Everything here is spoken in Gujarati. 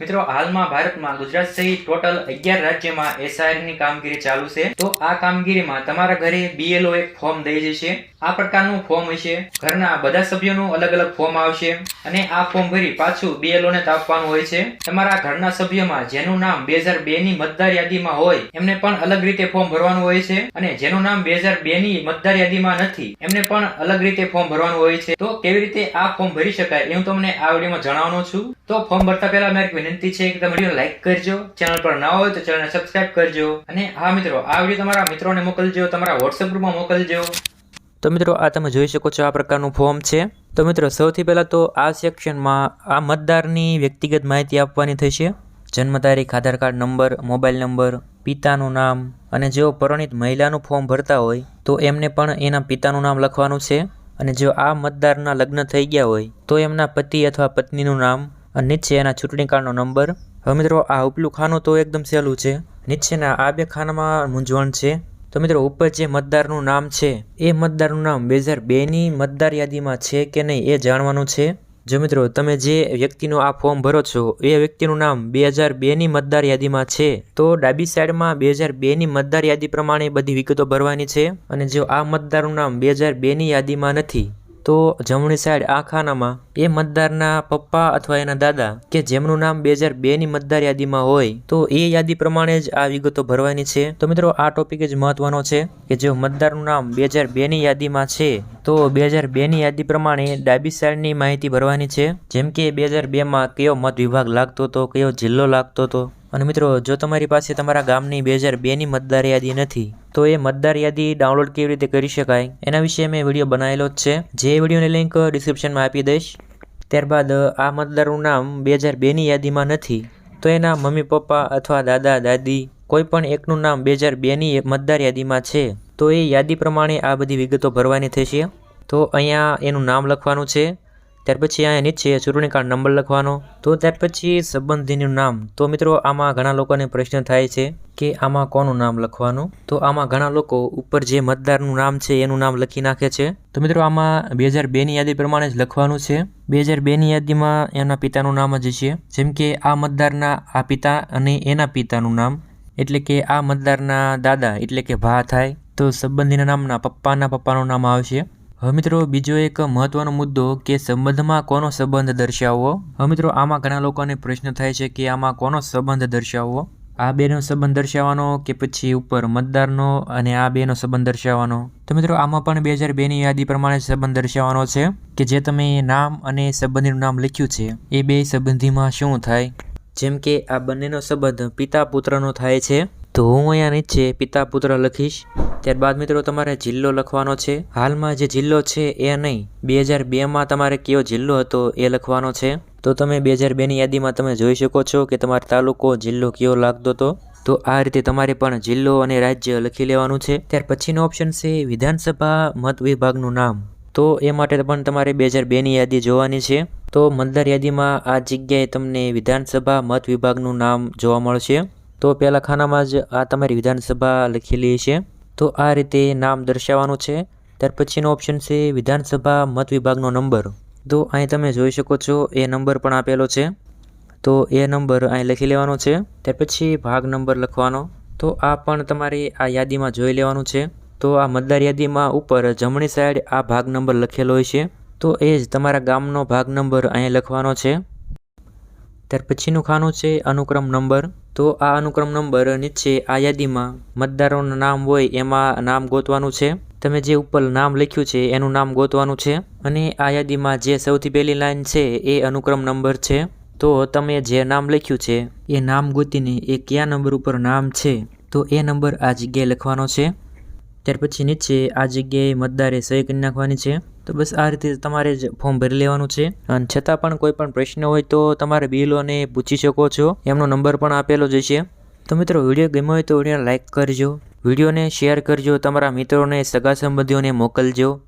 મિત્રો, હાલમાં ભારતમાં ગુજરાત સહિત ટોટલ અગિયાર રાજ્યમાં એસઆઈઆરની કામગીરી ચાલુ છે. તો આ કામગીરીમાં તમારા ઘરે બીએલઓ એક ફોર્મ દઈ જશે. આ પ્રકારનું ફોર્મ હશે. ઘરના બધા સભ્યોનું અલગ અલગ ફોર્મ આવશે. અને આ ફોર્મ ભરી પાછું બીએલઓ ને આપવાનું હોય છે. તમારા ઘરના સભ્યમાં જેનું નામ બે હજાર બે ની મતદાર યાદીમાં હોય, એમને પણ અલગ રીતે ફોર્મ ભરવાનું હોય છે. અને જેનું નામ બે હજાર બે ની મતદાર યાદીમાં નથી, એમને પણ અલગ રીતે ફોર્મ ભરવાનું હોય છે. તો કેવી રીતે આ ફોર્મ ભરી શકાય, એ હું તમને આ વિડીયોમાં જણાવવાનો છું. તો ફોર્મ ભરતા પહેલા મેં વિનંતી છે કે તમે વીડિયો લાઈક કરજો, ચેનલ પર ના હોય તો ચેનલને સબસ્ક્રાઇબ કરજો. અને હા મિત્રો, આ વીડિયો તમારા મિત્રોને મોકલજો, તમારા વોટ્સએપ ગ્રુપમાં મોકલજો. તો મિત્રો, આ તમે જોઈ શકો છો આ પ્રકારનું ફોર્મ છે. તો મિત્રો, સૌથી પહેલાં તો આ સેક્શનમાં આ મતદારની વ્યક્તિગત માહિતી આપવાની થશે. જન્મ તારીખ, Aadhaar card number, mobile number, પિતાનું નામ અને જેઓ પરણિત મહિલાનું ફોર્મ ભરતા હોય તો એમને પણ એના પિતાનું નામ લખવાનું છે. અને જો આ મતદારના લગ્ન થઈ ગયા હોય તો એમના પતિ અથવા પત્નીનું નામ અને નીચે એના ચૂંટણી કાર્ડનો નંબર. હવે મિત્રો, આ ઉપલું ખાનું તો એકદમ સહેલું છે. નીચેના આ બે ખાનામાં મૂંઝવણ છે. તો મિત્રો, ઉપર જે મતદારનું નામ છે, એ મતદારનું નામ બે હજાર બેની મતદાર યાદીમાં છે કે નહીં એ જાણવાનું છે. જો મિત્રો, તમે જે વ્યક્તિનું આ ફોર્મ ભરો છો, એ વ્યક્તિનું નામ બે હજાર બેની મતદાર યાદીમાં છે. તો ડાબી સાઈડમાં બે હજાર બેની મતદાર યાદી પ્રમાણે બધી વિગતો ભરવાની છે. અને જો આ મતદારનું નામ બે હજાર બેની યાદીમાં નથી તો જમણી સાઈડ આ ખાનામાં એ મતદારના પપ્પા અથવા એના દાદા કે જેમનું નામ બે હજાર બેની મતદાર યાદીમાં હોય, તો એ યાદી પ્રમાણે જ આ વિગતો ભરવાની છે. તો મિત્રો, આ ટોપિક જ મહત્વનો છે કે જો મતદારનું નામ બે હજાર બેની યાદીમાં છે, તો બે હજાર બેની યાદી પ્રમાણે ડાબી સાઈડની માહિતી ભરવાની છે. જેમ કે બે હજાર બેમાં કયો મત વિભાગ લાગતો હતો, કયો જિલ્લો લાગતો હતો. અને મિત્રો, જો તમારી પાસે તમારા ગામની બે હજાર બેની મતદાર યાદી નથી તો એ મતદાર યાદી ડાઉનલોડ કેવી રીતે કરી શકાય એના વિશે મેં વીડિયો બનાવેલો જ છે. જે વિડીયોની લિંક ડિસ્ક્રિપ્શનમાં આપી દઈશ. ત્યારબાદ, આ મતદારનું નામ બે હજાર બેની યાદીમાં નથી. તો એના મમ્મી, પપ્પા અથવા દાદા, દાદી કોઈ પણ એકનું નામ બે હજાર બેની મતદાર યાદીમાં છે. તો એ યાદી પ્રમાણે આ બધી વિગતો ભરવાની થશે. તો અહીંયા એનું નામ લખવાનું છે. ત્યાર પછી અહીંયા નીચે ચૂંટણી નંબર લખવાનો. તો ત્યાર પછી સંબંધીનું નામ. તો મિત્રો, આમાં ઘણા લોકોને પ્રશ્ન થાય છે કે આમાં કોનું નામ લખવાનું? તો આમાં ઘણા લોકો ઉપર જે મતદારનું નામ છે, એનું નામ લખી નાખે છે. તો મિત્રો, આમાં બે હજાર બેની યાદી પ્રમાણે જ લખવાનું છે. બે હજાર બેની યાદીમાં એના પિતાનું નામ જ છે. જેમ કે આ મતદારના આ પિતા અને એના પિતાનું નામ. એટલે કે આ મતદારના દાદા, એટલે કે ભા થાય. તો સંબંધીના નામના પપ્પાના પપ્પાનું નામ આવશે. હવે મિત્રો, બીજો એક મહત્વનો મુદ્દો કે સંબંધમાં કોનો સંબંધ દર્શાવવો? હવે મિત્રો, આમાં ઘણા લોકોને પ્રશ્ન થાય છે કે આમાં કોનો સંબંધ દર્શાવવો? આ બેનો સંબંધ દર્શાવવાનો કે પછી ઉપર મતદારનો અને આ બેનો સંબંધ દર્શાવવાનો? તો મિત્રો, આમાં પણ બે હજાર બેની યાદી પ્રમાણે સંબંધ દર્શાવવાનો છે કે જે તમે નામ અને સંબંધીનું નામ લખ્યું છે, એ બે સંબંધીમાં શું થાય? જેમ કે આ બંનેનો સંબંધ પિતા પુત્રનો થાય છે. તો હું અહીંયા નીચે પિતા પુત્ર લખીશ. ત્યારબાદ મિત્રો તમારે જિલ્લો લખવાનો છે. હાલમાં જે જિલ્લો છે એ નહીં બે હજાર બેમાં તમારે કયો જિલ્લો હતો એ લખવાનો છે. તો તમે બે હજાર બેની યાદીમાં તમે જોઈ શકો છો કે તમારો તાલુકો જિલ્લો કયો લાગતો હતો. તો આ રીતે તમારે પણ જિલ્લો અને રાજ્ય લખી લેવાનું છે. ત્યાર પછીનો ઓપ્શન છે વિધાનસભા મત વિભાગનું નામ. તો એ માટે પણ તમારે બે હજાર બેની યાદી જોવાની છે. તો મતદાર યાદીમાં આ જગ્યાએ તમને વિધાનસભા મત વિભાગનું નામ જોવા મળશે. તો પહેલા ખાનામાં જ આ તમારી વિધાનસભા લખેલી છે. તો આ રીતે નામ દર્શાવવાનું છે. ત્યાર પછીનો ઓપ્શન છે વિધાનસભા મત વિભાગનો નંબર તો અહીં તમે જોઈ શકો છો, એ નંબર પણ આપેલો છે. તો એ નંબર અહીં લખી લેવાનો છે. ત્યાર પછી ભાગ નંબર લખવાનો. તો આ પણ તમારે આ યાદીમાં જોઈ લેવાનું છે. તો આ મતદાર યાદીમાં ઉપર જમણી સાઈડ આ ભાગ નંબર લખેલો હોય છે. તો એ જ તમારા ગામનો ભાગ નંબર અહીં લખવાનો છે. ત્યાર પછીનું ખાનું છે અનુક્રમ નંબર તો આ અનુક્રમ નંબર નીચે આ યાદીમાં મતદારોનું નામ હોય એમાં નામ ગોતવાનું છે. તમે જે ઉપર નામ લખ્યું છે એનું નામ ગોતવાનું છે. અને આ યાદીમાં જે સૌથી પહેલી લાઈન છે એ અનુક્રમ નંબર છે. તો તમે જે નામ લખ્યું છે એ નામ ગોતીને એ કયા નંબર ઉપર નામ છે તો એ નંબર આ જગ્યાએ લખવાનો છે. ત્યાર પછી નીચે આ જગ્યાએ મતદારે સહી કરી નાખવાની છે. તો બસ આ રીતે તમારે જ ફોર્મ ભરી લેવાનું છે. અને છતાં પણ કોઈ પણ પ્રશ્ન હોય તો તમારે બિલોને પૂછી શકો છો. એમનો નંબર પણ આપેલો જ છે તો મિત્રો, વીડિયો ગમ્યો હોય તો વિડીયોને લાઇક કરજો. વિડીયોને શેર કરજો. તમારા મિત્રોને, સગા સંબંધીઓને મોકલજો.